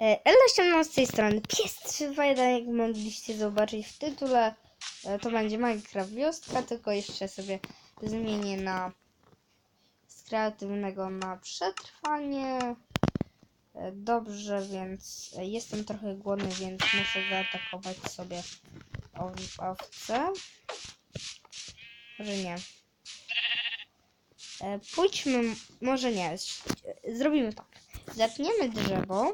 E, Ela z tej strony. Pies 321, jak mogliście zobaczyć w tytule. E, To będzie Minecraft wioska, tylko jeszcze sobie zmienię na z kreatywnego na przetrwanie. E, Dobrze, więc jestem trochę głodny, więc muszę zaatakować sobie ow- owce. Może nie. Pójdźmy, może nie. Zrobimy tak. Zetniemy drzewo.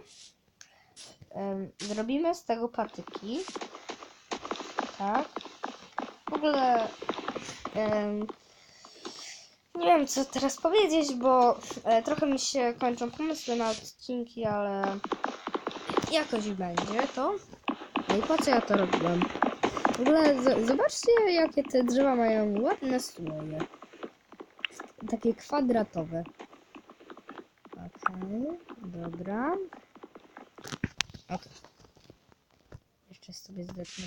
Zrobimy z tego patyki. Tak. W ogóle nie wiem co teraz powiedzieć, bo e, trochę mi się kończą pomysły na odcinki, ale jakoś będzie to. No i po co ja to robiłem? W ogóle zobaczcie jakie te drzewa mają ładne słoje. Takie kwadratowe. Okej, dobra. Okej. Jeszcze sobie zdechnę.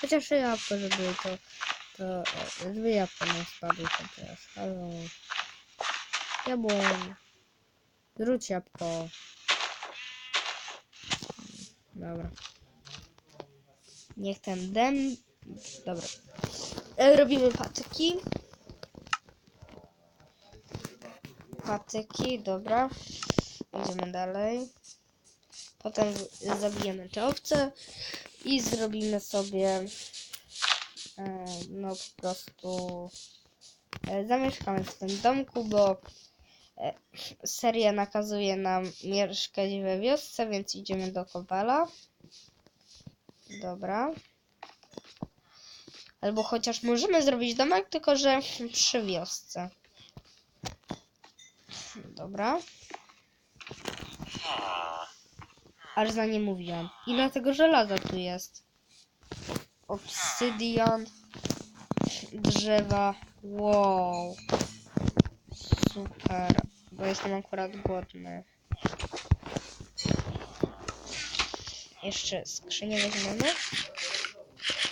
Chociaż jabłko, żeby to, to żeby jabłko nie spadły chociaż. Halo. Jabłoń. Zrzuć jabłko. Dobra. Niech ten dem... Dobra. E, Robimy patyki. Patyki, dobra. Idziemy dalej. Potem zabijemy te owce i zrobimy sobie e, no po prostu e, zamieszkamy w tym domku, bo e, seria nakazuje nam mieszkać we wiosce, więc idziemy do Kowala. Dobra. Albo chociaż możemy zrobić domek, tylko że przy wiosce. Dobra. Aż za nie mówiłam. Ile tego żelaza tu jest? Obsydian. Drzewa. Wow. Super. Bo jestem akurat głodny. Jeszcze skrzynię weźmiemy.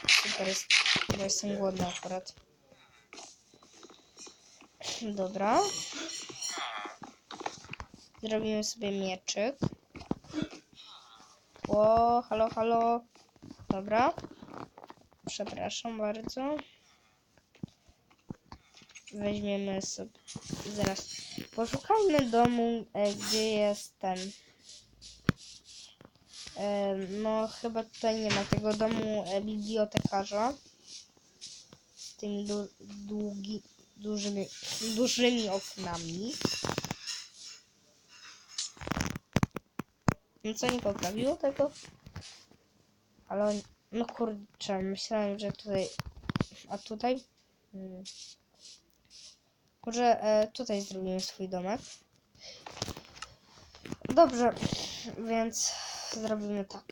Super jest, bo jestem głodny akurat. Dobra. Zrobimy sobie mieczyk. O, halo, halo. Dobra. Przepraszam bardzo. Weźmiemy sobie. Zaraz. Poszukajmy domu, e, gdzie jest ten. E, no, chyba tutaj nie ma tego domu e, bibliotekarza. Z tymi du długi, dużymi, dużymi oknami. No co nie poprawiło tego? Ale on- no kurczę, myślałem, że tutaj. A tutaj? Hmm. Może e, tutaj zrobimy swój domek. Dobrze, więc zrobimy tak.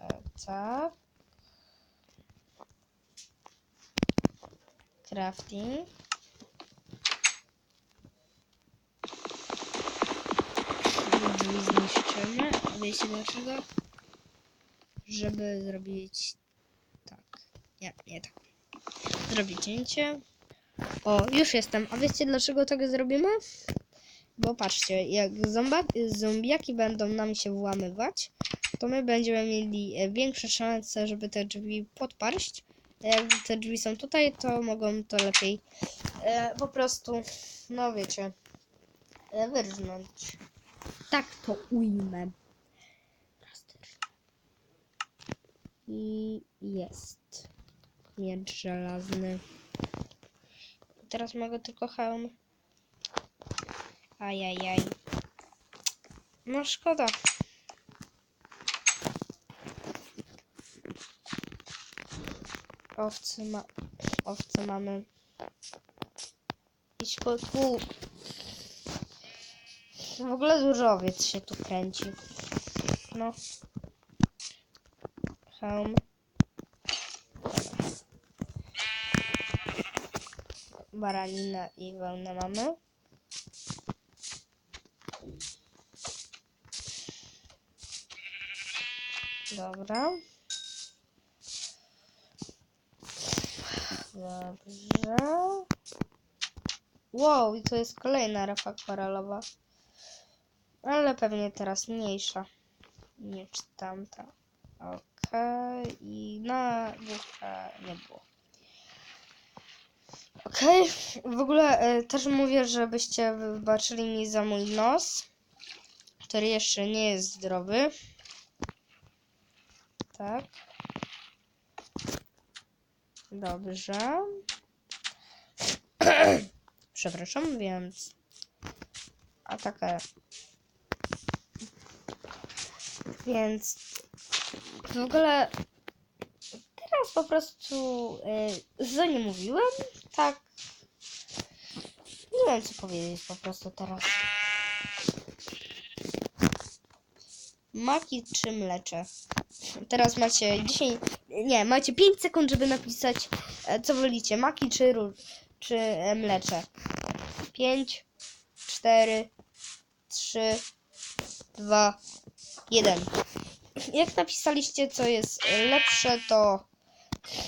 E, tak. Crafting. Drzwi zniszczymy. A wiecie dlaczego? Żeby zrobić tak. Nie, nie tak. Zrobić cięcie. O, już jestem. A wiecie dlaczego tego zrobimy? Bo patrzcie, jak zomba, zombiaki będą nam się włamywać, to my będziemy mieli e, większe szanse, żeby te drzwi podparść. A jak te drzwi są tutaj, to mogą to lepiej e, po prostu, no wiecie, e, wyrżnąć. Tak to ujmę. I jest. Miecz żelazny. Teraz mogę tylko hełm. Ajajaj. No szkoda. Owce ma... Owce mamy. Po tu. W ogóle dużo owiec się tu kręci. No. Hełm. Baraninę i wełnę mamy. Dobra. Dobrze. Wow, i to jest kolejna rafa koralowa. Ale pewnie teraz mniejsza niż tamta. Okej, i na główka nie było. Okej, w ogóle e, też mówię, żebyście wybaczyli mi za mój nos, który jeszcze nie jest zdrowy. Tak. Dobrze. Przepraszam, więc. A taka. Więc. W ogóle. Teraz po prostu. Yy, co nie mówiłem? Tak. Nie wiem, co powiedzieć po prostu teraz. Maki czy mlecze? Teraz macie 10. Nie, macie 5 sekund, żeby napisać, e, co wolicie. Maki czy, czy mlecze. 5, 4, 3, 2, 1. Jak napisaliście, co jest lepsze, to.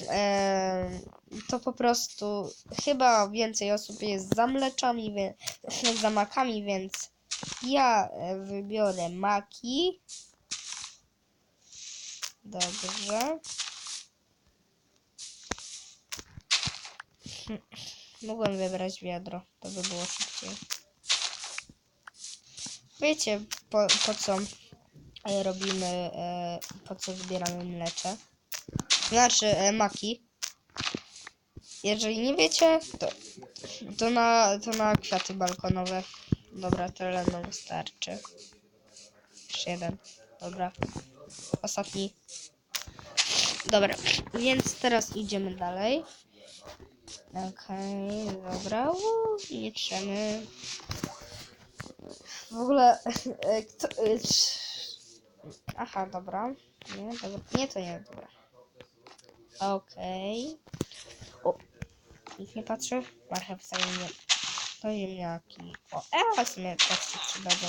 E, to po prostu chyba więcej osób jest za mleczami, wie, za makami, więc ja e, wybiorę maki. Dobrze. Mogłem wybrać wiadro, to by było szybciej. Wiecie, po, po co e, robimy, e, po co zbieramy mlecze? Znaczy, e, maki. Jeżeli nie wiecie, to, to, na, to na kwiaty balkonowe. Dobra, tyle nam wystarczy. Jeszcze jeden. Dobra. Ostatni. Dobra, więc teraz idziemy dalej. Okej, dobra. Uuu, liczymy. W ogóle. e, Kto, e, Aha, dobra. Nie, dobra. Nie, to nie, dobra. Okej. O, nikt nie patrzy? Marchew wcale nie. To ziemniaki. O, e, w sumie też przydadzą.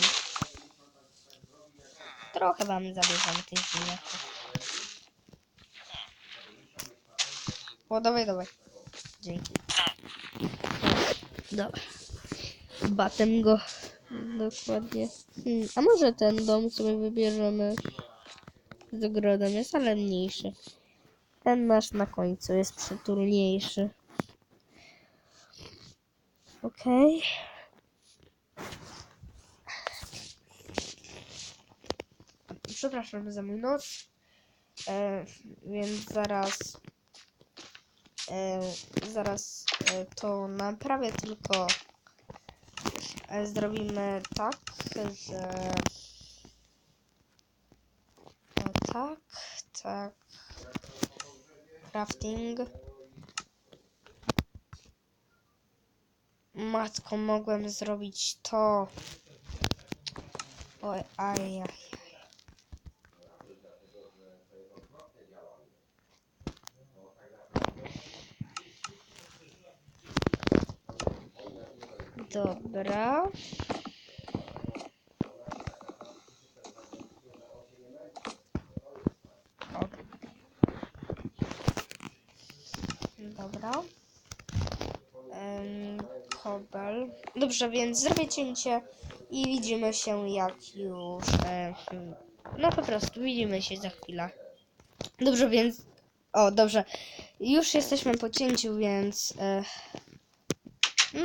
Trochę wam zabierzemy tych ziemniaków. O, dawaj, dawaj. Dzięki. Dobra. Batem go. Dokładnie. Hmm, a może ten dom sobie wybierzemy z ogrodem jest, ale mniejszy. Ten nasz na końcu jest przytulniejszy. Okej. Przepraszam za mój. E, więc zaraz e, zaraz e, to naprawię, tylko zrobimy tak, że tak, tak, crafting. Matko, mogłem zrobić to. Oj, aj, aj. Dobra. Dobra. Em, Kobel. Dobrze, więc zrobię cięcie i widzimy się jak już. E, no po prostu widzimy się za chwilę. Dobrze, więc. O, dobrze. Już jesteśmy po cięciu, więc. E,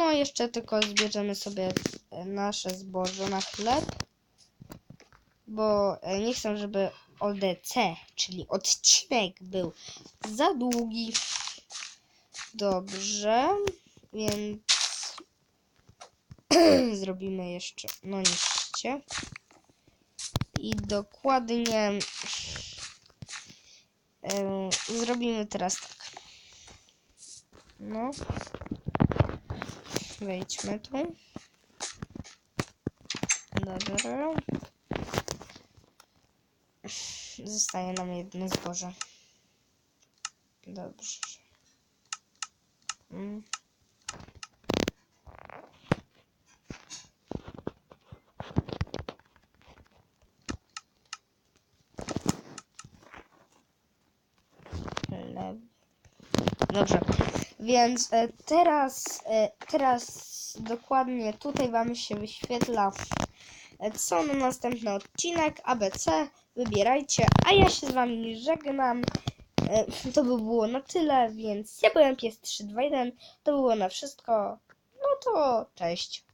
no, jeszcze tylko zbierzemy sobie e, nasze zboże na chleb. Bo e, nie chcę, żeby ODC, czyli odcinek był za długi. Dobrze, więc zrobimy jeszcze, no niszcie. I dokładnie e, zrobimy teraz tak. No. Wejdźmy tu. Dobra. Zostaje nam jedno zboże. Dobrze. Mm. Dobrze. Więc e, teraz, e, teraz dokładnie tutaj wam się wyświetla e, co na następny odcinek ABC. Wybierajcie, a ja się z wami żegnam. To by było na tyle, więc ja byłem pies 321. To było na wszystko. No to cześć.